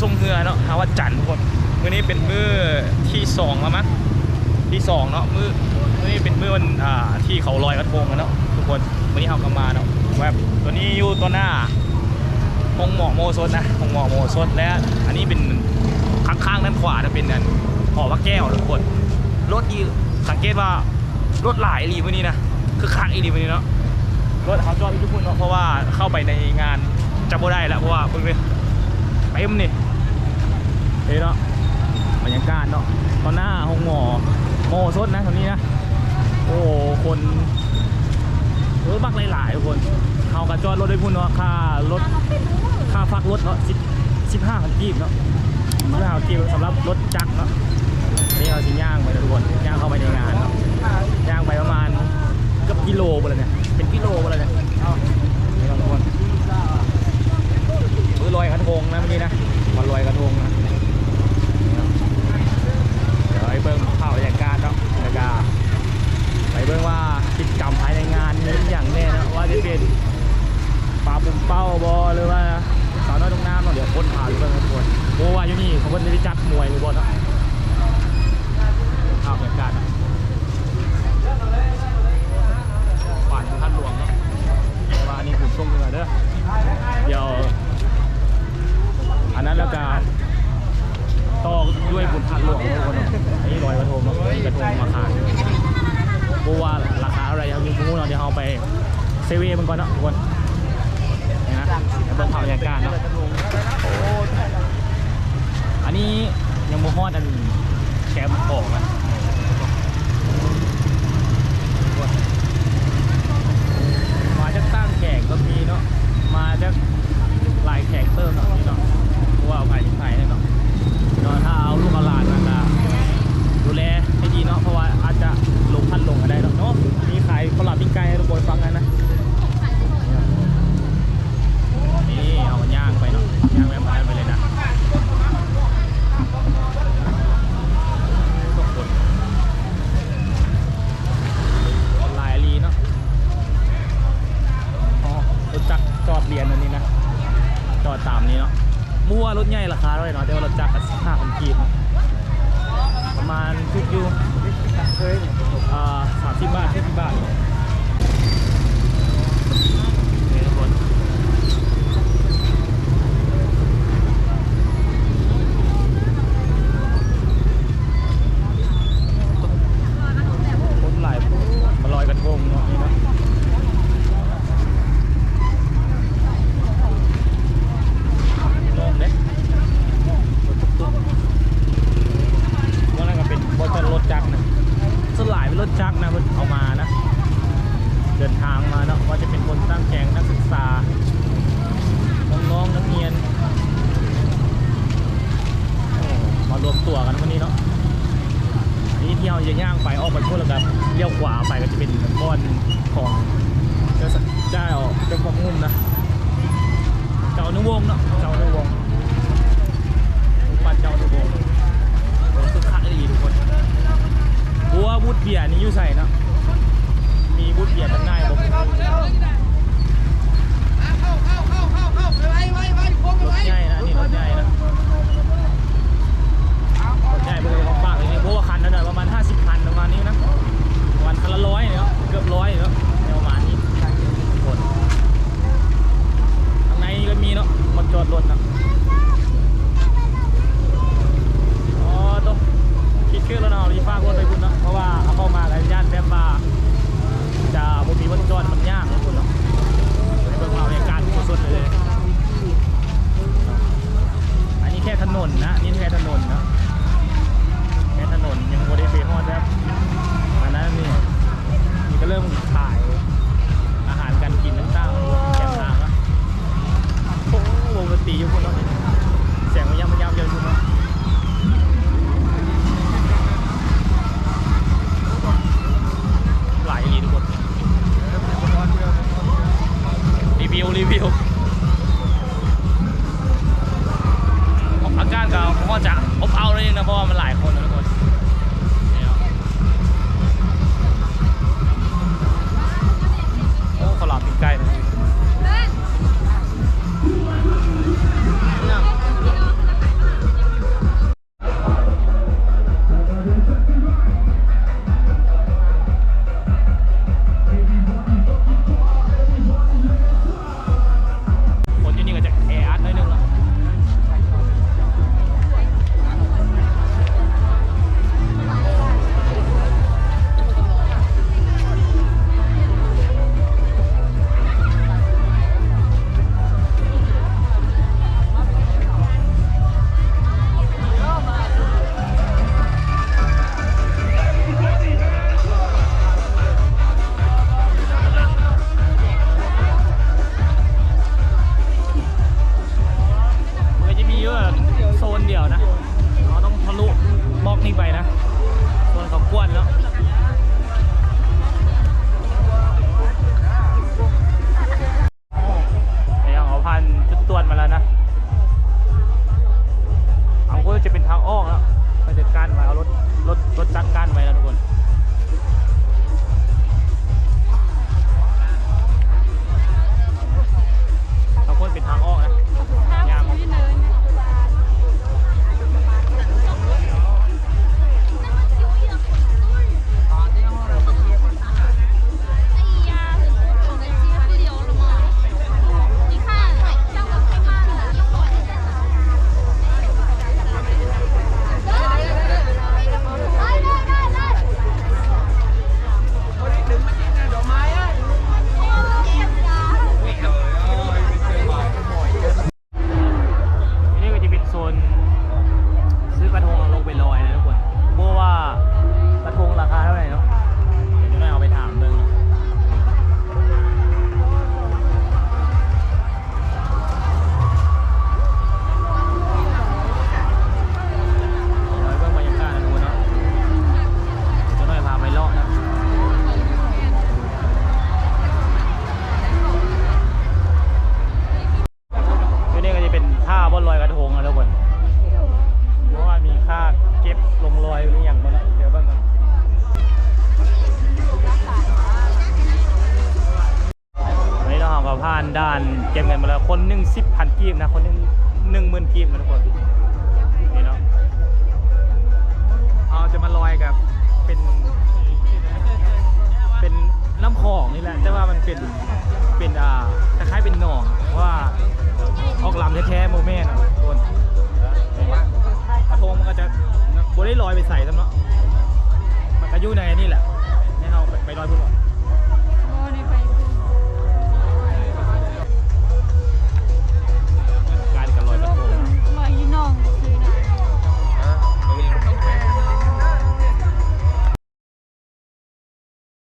บุญส่งเฮือเนาะหาว่าจันทร์ทุกคนมื้อนี้เป็นมือที่สองแล้วมั้งที่สองเนาะมื้อมื้อนี้เป็นมือวันอ่าที่เขาลอยกระทงแล้วเนาะทุกคนวันนี้เฮากลับมาเนาะแบบตัวนี้อยู่ตัวหน้าหงหมอกโมซดนะหงหมอกโมซดและอันนี้เป็นข้างๆด้านขวาจะเป็นอันหอพระแก้วทุกคนรถดีสังเกตว่ารถหลายอีวันนี้นะคือคักอีหลีวันนี้เนาะรถเขาจอดทุกคนเนาะเพราะว่าเข้าไปในงานจะบ่ได้แล้วเพราะว่าเพิ่งเลยเต็มนี่ เฮ้ยเนาะบรรยากาศเนาะตอนหน้าห้องหมอโมสดนะตอนนี้นะโอ้คนรถบักหลายๆคนเขากระจอดรถด้วยพุ่นเนาะค่ารถค่าฟักรถเนาะสิบสิบห้าพันกีบเนาะสิบห้าพันกีบสำหรับรถจักรเนาะนี่เราสิย่างไปทุกคนย่างเข้าไปในงานเนาะย่างไปประมาณ เกือบกิโลไปเลยเนี่ย เป็นกิโลไปเลยเนี่ยเอ้านี่เราทุกคนมือลอยกระทงนะเมื่อกี้นะวันลอยกระทงนะเดี๋ยวไอ้เบิ้งเข้าบรรยากาศเนาะบรรยากาศไปเบิ้งว่ากิจกรรมภายในงานนี้อย่าง แน่นะว่าจะเป็นปลาปุ่มเป้าบอหรือว่าสาวน้อยตรงน้ำเนาะเดี๋ยวคนผ่านเบิ้งกันทุกคนโอ้ว่าอยู่นี่เขาเป็นนได้จัดมวยหรือบอลเนาะเข้าบรรยากาศเนาะ ผ่านท่านหลวงเนาะเพราะว่าอันนี้คือช่วงเรือเด้อ เดี๋ยว อันนั้นแล้วก็ต่อด้วยบุญท่านหลวงทุกคนเนาะอันนี้ลอยกระทงเนาะมีกระทงมาขายบูว่าราคาอะไรยังมีบูเนาะเดี๋ยวเราไปเซเว่นมันก่อนเนาะทุกคนนี่นะเบิ่งภาอย่างการเนาะอันนี้ยังโมฮอดอันแชมป์ของนะมาจะตั้งแขกก็มีเนาะ มาจากหลายแขกเติมเนาะนี่เนาะเพราะว่าเอาไปที่ไทยเนาะเนาะถ้าเอาลูกเอาหลานมาก็ดูแลให้ดีเนาะ เพราะว่าอาจจะลงพันลงอะไรเนาะเนาะ มีขายข้าวหลามปิ้งไก่ให้ทุกคนฟังกันนะ นี่เอามันย่างไปเนาะ ย่างแวมไพร์ไปเลยนะทุกคนหลายลีเนาะ อ๋อรถจักรจอดเรียนอันนี้นะ จอดตามนี้เนาะมั่วรถใหญ่ราคาเท่าไหร่เนาะแต่ว่ารถจักรสิบห้าพันกีบประมาณทุกอยู่อ่าสามสิบบาทสี่สิบบาทนี่ทุกคนคนหลายมาลอยกระทงเนาะนี่เนาะ โล่งเด้รถตุ๊กๆว่านั่นก็เป็นบอจะรถจักรนะสลายเป็นรถจักรนะเพิ่นเอามานะ เดินทางมาเนาะว่าจะเป็นคนตั้งแกงนักศึกษา น้องๆนักเรียนโอ้มา รวมตัวกันวันนี้เนาะนี่เที่เราจะย่างไปออกไปพูดแล้วกันเลี้ยวขวาไปก็จะเป็นบ้อนของเจ้าสักเจ้าเจ้าของงุ่มนะเจ้าอนุวงเนาะเจ้าอนุวงปัดเจ้าอนุวงศ์โอ้คึกคักดีทุกคนบัวบูดเบียร์นี่อยู่ใส่เนาะ มีบูดเบียร์จำหน่ายบ่รถใหญ่นะนี่รถใหญ่นะ รถใหญ่เบอร์ของฝากเลยนี่เพราะว่าคันนั้นน่ะประมาณ 50คันประมาณนี้นะประมาณคันละร้อยเนาะ เกือบร้อยเนาะประมาณนี้ทุกคน ข้างในก็มีเนาะหมดจอดรถเนาะอ๋อต้องคิดขึ้นแล้วเนาะรีฟ้ากรถไปคุณเนาะ เพราะว่าเอาเข้ามาแล้วย่านแบบว่าจะบ่มีวันจอดมันยากนะคุณเนาะเบิ่งเอาในการสดๆเลย อันนี้แค่ถนนนะนี่แค่ถนนนะแค่ถนนยังบ่ได้ไปฮอดแบบอันนั้นนี่ นี่ พันด่านเก็บเงินมาแล้วคนหนึ่งสิบพันกีบนะ คนหนึ่งหนึ่งหมื่นกีบนะทุกคนนี่เนาะเอาจะมาลอยกับเป็น เป็นน้ำคลองนี่แหละ แต่ว่ามันเป็นเป็นอ่าคล้ายๆเป็นหนองเพราะว่าออกลำแท้ๆโมเมนต์อะทุกคนกระทงมันก็จะบได้ลอยไปใส่ซะเนาะมันก็อยู่ในนี่แหละ